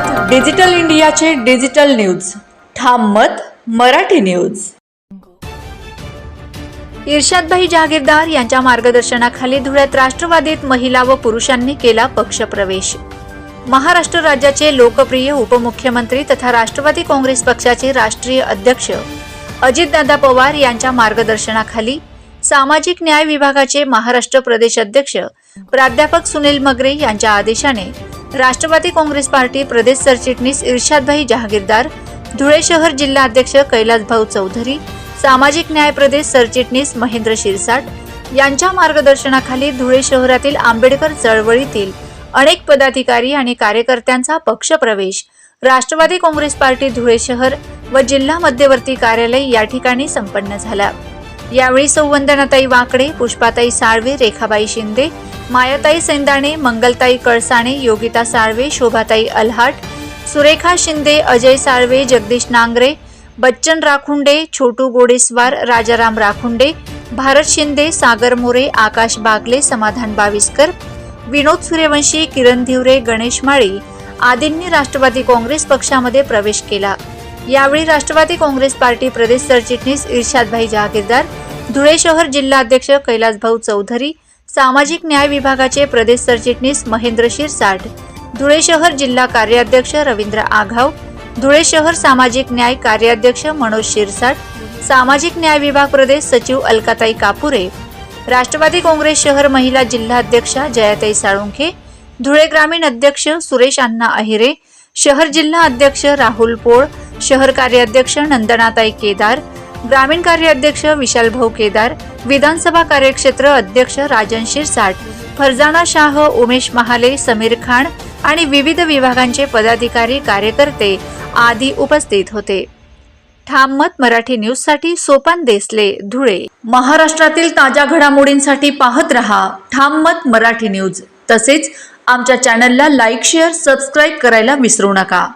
मत डिजिटल इंडियाचे digital news. ठाम मत मराठी न्यूज. इर्शादभाई जहागीरदार यांच्या मार्गदर्शनाखाली धुळ्यात राष्ट्रवादीत महिला व पुरुषांनी केला पक्षप्रवेश. महाराष्ट्र राज्याचे लोकप्रिय उपमुख्यमंत्री तथा राष्ट्रवादी काँग्रेस पक्षाचे राष्ट्रीय अध्यक्ष अजितदादा पवार यांच्या मार्गदर्शनाखाली सामाजिक न्याय विभागाचे महाराष्ट्र प्रदेश अध्यक्ष प्राध्यापक सुनील मगरे यांच्या आदेशाने राष्ट्रवादी काँग्रेस पार्टी प्रदेश सरचिटणीस इर्शादभाई जहागीरदार धुळे शहर जिल्हा अध्यक्ष कैलासभाऊ चौधरी सामाजिक न्याय प्रदेश सरचिटणीस महेंद्र शिरसाट यांच्या मार्गदर्शनाखाली धुळे शहरातील आंबेडकर चळवळीतील अनेक पदाधिकारी आणि कार्यकर्त्यांचा पक्षप्रवेश. राष्ट्रवादी काँग्रेस पार्टी धुळे शहर व जिल्हा मध्यवर्ती कार्यालय या ठिकाणी संपन्न झाला. यावेळी सौवंदनाताई वाकडे पुष्पाताई साळवे रेखाबाई शिंदे मायाताई सेंदाणे मंगलताई कळसाणे योगिता साळवे शोभाताई अल्हाट सुरेखा शिंदे अजय साळवे जगदीश नांगरे बच्चन राखुंडे छोटू गोडेस्वार राजाराम राखुंडे भारत शिंदे सागर मोरे आकाश बागले समाधान बाविस्कर विनोद सूर्यवंशी किरण धिवरे गणेश माळी आदींनी राष्ट्रवादी काँग्रेस पक्षामध्ये प्रवेश केला. यावेळी राष्ट्रवादी काँग्रेस पार्टी प्रदेश सरचिटणीस इर्शादभाई जहागीरदार धुळे शहर जिल्हाध्यक्ष कैलासभाऊ चौधरी सामाजिक न्याय विभागाचे प्रदेश सरचिटणीस महेंद्र शिरसाट धुळे शहर जिल्हा कार्याध्यक्ष रवींद्र आघाव धुळे शहर सामाजिक न्याय कार्याध्यक्ष मनोज शिरसाट सामाजिक न्याय विभाग प्रदेश सचिव अलकाताई कापुरे राष्ट्रवादी काँग्रेस शहर महिला जिल्हाध्यक्षा जयाताई साळुंखे धुळे ग्रामीण अध्यक्ष सुरेश अण्णा अहिरे शहर जिल्हा अध्यक्ष राहुल पोळ शहर कार्याध्यक्ष नंदनाताई केदार ग्रामीण कार्याध्यक्ष विशाल भाऊ केदार विधानसभा कार्यक्षेत्र अध्यक्ष राजन शिरसाट फरजाना शाह उमेश महाले समीर खान आणि विविध विभागांचे पदाधिकारी कार्यकर्ते आदी उपस्थित होते. ठाम मत मराठी न्यूजसाठी सोपान देसले धुळे. महाराष्ट्रातील ताज्या घडामोडींसाठी पाहत रहा ठाम मत मराठी न्यूज. तसेच आमच्या चॅनलला लाईक शेअर सबस्क्राईब करायला विसरू नका.